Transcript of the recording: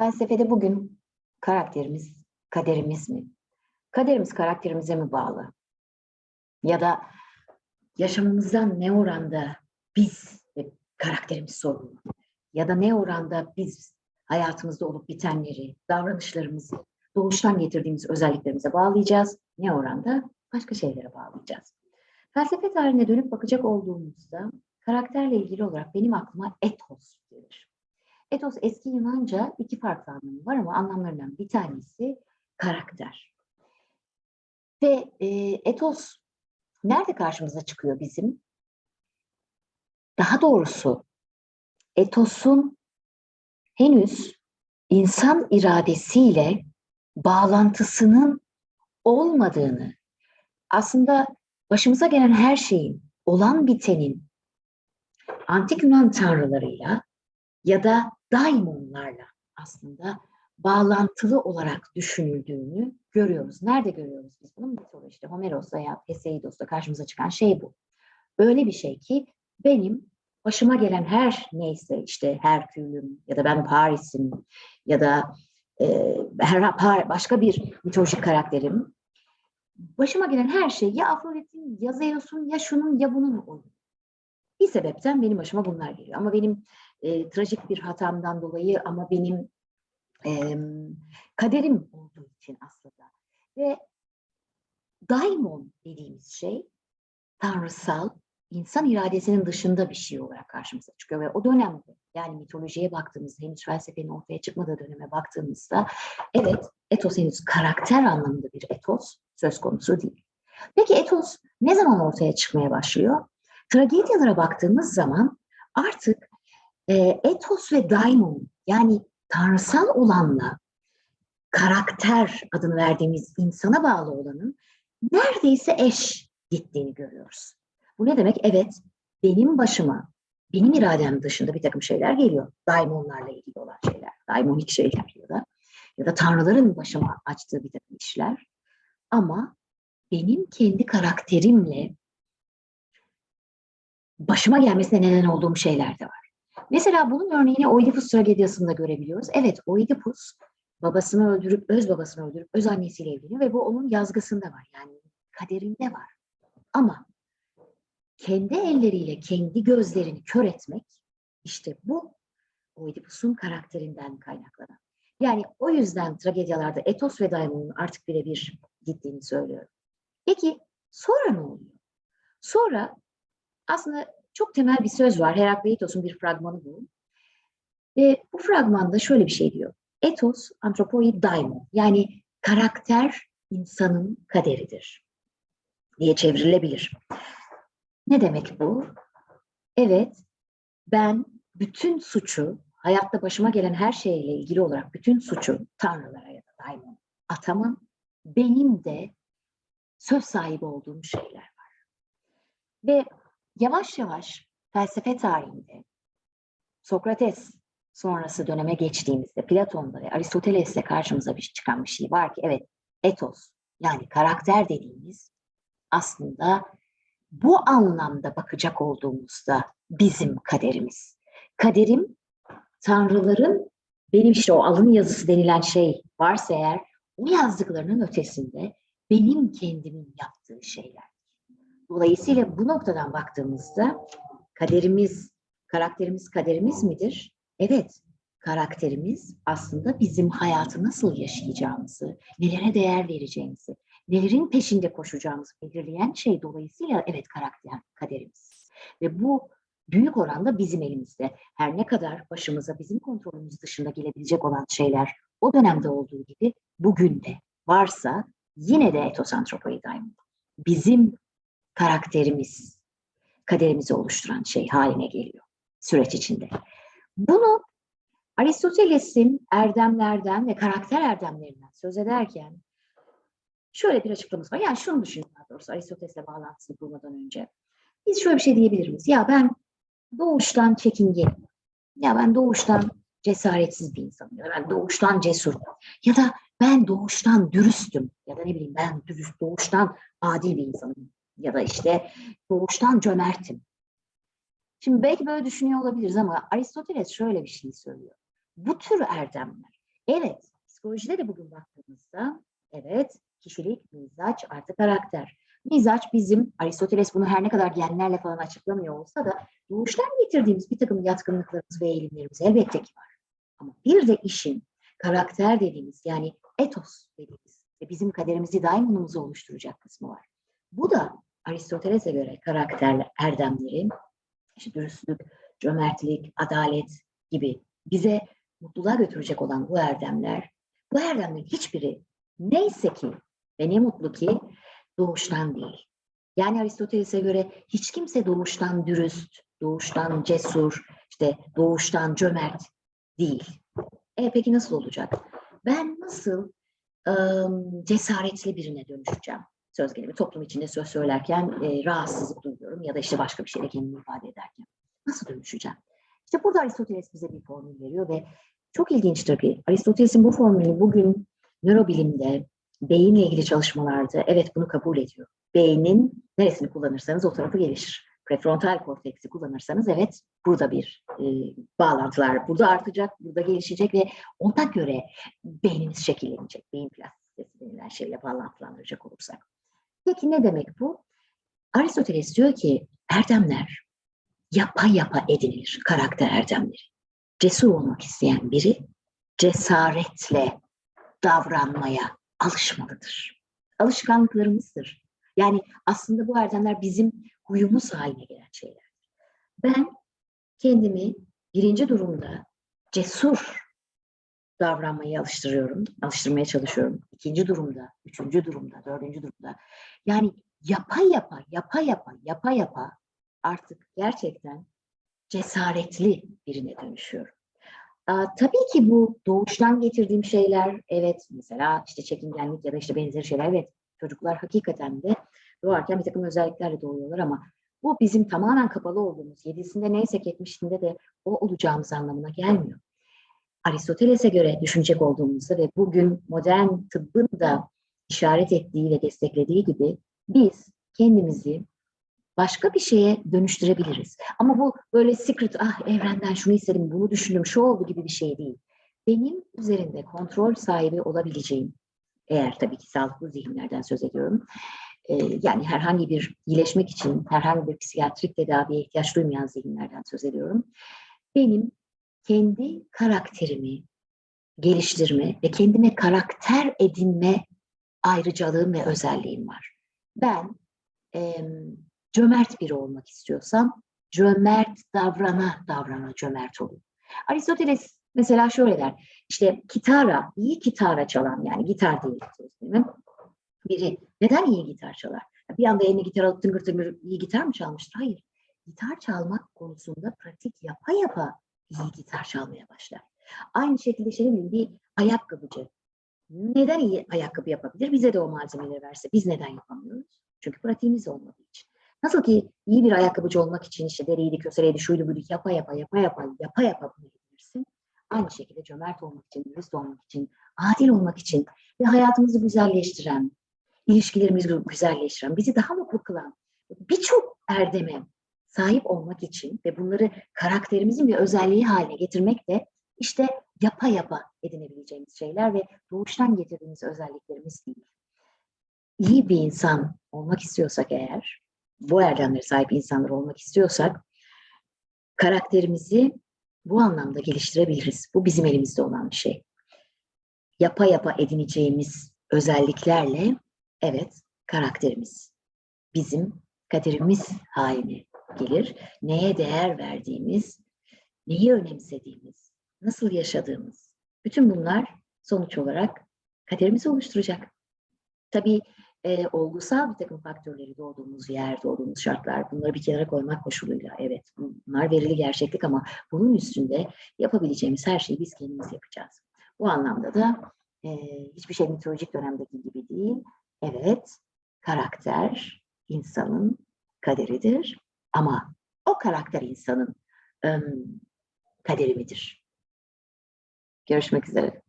Felsefede bugün karakterimiz kaderimiz mi? Kaderimiz karakterimize mi bağlı? Ya da yaşamımızdan ne oranda biz ve karakterimiz sorumlu? Ya da ne oranda biz hayatımızda olup bitenleri, davranışlarımızı doğuştan getirdiğimiz özelliklerimize bağlayacağız? Ne oranda başka şeylere bağlayacağız? Felsefe tarihine dönüp bakacak olduğumuzda karakterle ilgili olarak benim aklıma etos gelir. Etos eski Yunanca iki farklı anlamı var ama anlamlarından bir tanesi karakter. Ve e, etos nerede karşımıza çıkıyor bizim? Daha doğrusu etosun henüz insan iradesiyle bağlantısının olmadığını, aslında başımıza gelen her şeyin, olan bitenin antik Yunan tanrılarıyla ya da daimonlarla aslında bağlantılı olarak düşünüldüğünü görüyoruz. Nerede görüyoruz biz bunu? Mitolojide, Homeros'ta ya Heseidos'ta karşımıza çıkan şey bu. Öyle bir şey ki benim başıma gelen her neyse işte Herkül'üm ya da ben Paris'im ya da e, her, başka bir mitolojik karakterim başıma gelen her şey ya Afrodit'in ya Zeus'un ya şunun ya bunun oyunu. Bir sebepten benim başıma bunlar geliyor. Ama benim e, trajik bir hatamdan dolayı ama benim e, kaderim olduğu için aslında. Ve daimon dediğimiz şey tanrısal, insan iradesinin dışında bir şey olarak karşımıza çıkıyor. Ve o dönemde yani mitolojiye baktığımızda, henüz felsefenin ortaya çıkmadığı döneme baktığımızda evet etos henüz karakter anlamında bir etos söz konusu değil. Peki etos ne zaman ortaya çıkmaya başlıyor? Tragedyalara baktığımız zaman artık e, etos ve daimon yani tanrısal olanla karakter adını verdiğimiz insana bağlı olanın neredeyse eş gittiğini görüyoruz. Bu ne demek? Evet, benim başıma, benim iradem dışında bir takım şeyler geliyor. Daimonlarla ilgili olan şeyler, daimonik şeyler ya da ya da tanrıların başıma açtığı bir takım işler. Ama benim kendi karakterimle başıma gelmesine neden olduğum şeyler de var. Mesela bunun örneğini Oidipus tragediyasında görebiliyoruz. Evet, Oidipus babasını öldürüp, öz babasını öldürüp, öz annesiyle evleniyor ve bu onun yazgısında var. Yani kaderinde var. Ama kendi elleriyle kendi gözlerini kör etmek, işte bu Oidipus'un karakterinden kaynaklanan. Yani o yüzden tragedyalarda etos ve daimonun artık birebir gittiğini söylüyorum. Peki sonra ne oluyor? Sonra aslında çok temel bir söz var. Herakleitos'un bir fragmanı bu. Ve bu fragmanda şöyle bir şey diyor. Etos antropoi daimon. Yani karakter insanın kaderidir diye çevrilebilir. Ne demek bu? Evet, ben bütün suçu, hayatta başıma gelen her şeyle ilgili olarak bütün suçu tanrılara ya da daimon atamam. Benim de söz sahibi olduğum şeyler var. Ve yavaş yavaş felsefe tarihinde Sokrates sonrası döneme geçtiğimizde Platon'da ve Aristoteles'te karşımıza bir çıkan bir şey var ki evet etos yani karakter dediğimiz aslında bu anlamda bakacak olduğumuzda bizim kaderimiz. Kaderim tanrıların benim işte o alın yazısı denilen şey varsa eğer o yazdıklarının ötesinde benim kendimin yaptığı şeyler. Dolayısıyla bu noktadan baktığımızda kaderimiz, karakterimiz kaderimiz midir? Evet, karakterimiz aslında bizim hayatı nasıl yaşayacağımızı, nelere değer vereceğimizi, nelerin peşinde koşacağımızı belirleyen şey dolayısıyla evet karakter, kaderimiz. Ve bu büyük oranda bizim elimizde. Her ne kadar başımıza bizim kontrolümüz dışında gelebilecek olan şeyler o dönemde olduğu gibi bugün de varsa yine de etos antropoidaim. Bizim karakterimiz, kaderimizi oluşturan şey haline geliyor süreç içinde. Bunu Aristoteles'in erdemlerden ve karakter erdemlerinden söz ederken şöyle bir açıklaması var. Yani şunu düşünün daha doğrusu Aristoteles'le bağlantısını kurmadan önce. Biz şöyle bir şey diyebilir miyiz? Ya ben doğuştan çekingenim. Ya ben doğuştan cesaretsiz bir insanım. Ya ben doğuştan cesurum. Ya da ben doğuştan dürüstüm. Ya da ne bileyim ben dürüst, doğuştan adil bir insanım. Ya da işte doğuştan cömertim. Şimdi belki böyle düşünüyor olabiliriz ama Aristoteles şöyle bir şey söylüyor. Bu tür erdemler Evet, psikolojide de bugün baktığımızda evet kişilik, mizaç artı karakter. Mizaç bizim, Aristoteles bunu her ne kadar genlerle falan açıklamıyor olsa da doğuştan getirdiğimiz bir takım yatkınlıklarımız ve eğilimlerimiz elbette ki var. Ama bir de işin karakter dediğimiz yani etos dediğimiz ve bizim kaderimizi daimumumuzu oluşturacak kısmı var. Bu da Aristoteles'e göre karakterli erdemleri, işte dürüstlük, cömertlik, adalet gibi bize mutluluğa götürecek olan bu erdemler, bu erdemlerin hiçbiri neyse ki ve ne mutlu ki doğuştan değil. Yani Aristoteles'e göre hiç kimse doğuştan dürüst, doğuştan cesur, işte doğuştan cömert değil. E peki nasıl olacak? Ben nasıl ım, cesaretli birine dönüşeceğim? Söz gelimi toplum içinde söz söylerken e, rahatsızlık duyuyorum ya da işte başka bir şeyle kendimi ifade ederken. Nasıl dönüşeceğim? İşte burada Aristoteles bize bir formül veriyor ve çok ilginçtir ki Aristoteles'in bu formülü bugün nörobilimde, beyinle ilgili çalışmalarda evet bunu kabul ediyor. Beynin neresini kullanırsanız o tarafı gelişir. Prefrontal korteksi kullanırsanız evet burada bir e, bağlantılar burada artacak, burada gelişecek ve ona göre beynimiz şekillenecek. Beyin plastisitesi denilen şeyle bağlantılandıracak olursak. Peki ne demek bu? Aristoteles diyor ki erdemler yapa yapa edinilir karakter erdemleri. Cesur olmak isteyen biri cesaretle davranmaya alışmalıdır. Alışkanlıklarımızdır. Yani aslında bu erdemler bizim huyumuz haline gelen şeyler. Ben kendimi birinci durumda cesur davranmaya alıştırıyorum, alıştırmaya çalışıyorum. İkinci durumda, üçüncü durumda, dördüncü durumda. Yani yapa yapa, yapa yapa, yapa yapa artık gerçekten cesaretli birine dönüşüyorum. Aa, tabii ki bu doğuştan getirdiğim şeyler, evet mesela işte çekingenlik ya da işte benzeri şeyler, evet çocuklar hakikaten de doğarken bir takım özelliklerle doğuyorlar ama bu bizim tamamen kapalı olduğumuz, yedisinde neysek yetmişinde de o olacağımız anlamına gelmiyor. Aristoteles'e göre düşünecek olduğumuzda ve bugün modern tıbbın da işaret ettiği ve desteklediği gibi biz kendimizi başka bir şeye dönüştürebiliriz. Ama bu böyle secret, ah evrenden şunu istedim, bunu düşündüm, şu oldu gibi bir şey değil. Benim üzerinde kontrol sahibi olabileceğim, eğer tabii ki sağlıklı zihinlerden söz ediyorum, e, yani herhangi bir iyileşmek için, herhangi bir psikiyatrik tedaviye ihtiyaç duymayan zihinlerden söz ediyorum. Benim kendi karakterimi geliştirme ve kendime karakter edinme ayrıcalığım ve özelliğim var. Ben e, cömert biri olmak istiyorsam cömert davrana davrana cömert olun. Aristoteles mesela şöyle der. İşte kitara, iyi kitara çalan yani gitar değil mi? Biri neden iyi gitar çalar? Bir anda eline gitar alıp tıngır tıngır iyi gitar mı çalmıştır? Hayır. Gitar çalmak konusunda pratik yapa yapa iyi gitar çalmaya başlar. Aynı şekilde şey mi bir ayakkabıcı. Neden iyi ayakkabı yapabilir? Bize de o malzemeleri verse biz neden yapamıyoruz? Çünkü pratiğimiz olmadığı için. Nasıl ki iyi bir ayakkabıcı olmak için işte deriydi, köseleydi, şuydu buydu yapa yapa yapa yapa yapa yapa bunu yapabilirsin. Aynı şekilde cömert olmak için, dürüst olmak için, adil olmak için ve hayatımızı güzelleştiren, ilişkilerimizi güzelleştiren, bizi daha mutlu kılan birçok erdeme sahip olmak için ve bunları karakterimizin bir özelliği haline getirmek de işte yapa yapa edinebileceğimiz şeyler ve doğuştan getirdiğimiz özelliklerimiz değil. İyi bir insan olmak istiyorsak eğer, bu erdemlere sahip insanlar olmak istiyorsak, karakterimizi bu anlamda geliştirebiliriz. Bu bizim elimizde olan bir şey. Yapa yapa edineceğimiz özelliklerle, evet, karakterimiz bizim kaderimiz haline gelir. Neye değer verdiğimiz, neyi önemsediğimiz, nasıl yaşadığımız, bütün bunlar sonuç olarak kaderimizi oluşturacak. Tabii e, olgusal bir takım faktörleri doğduğumuz yer, doğduğumuz şartlar bunları bir kenara koymak koşuluyla evet bunlar verili gerçeklik ama bunun üstünde yapabileceğimiz her şeyi biz kendimiz yapacağız. Bu anlamda da e, hiçbir şey mitolojik dönemdeki gibi değil. Evet, karakter insanın kaderidir ama o karakter insanın kaderi midir? Görüşmek üzere.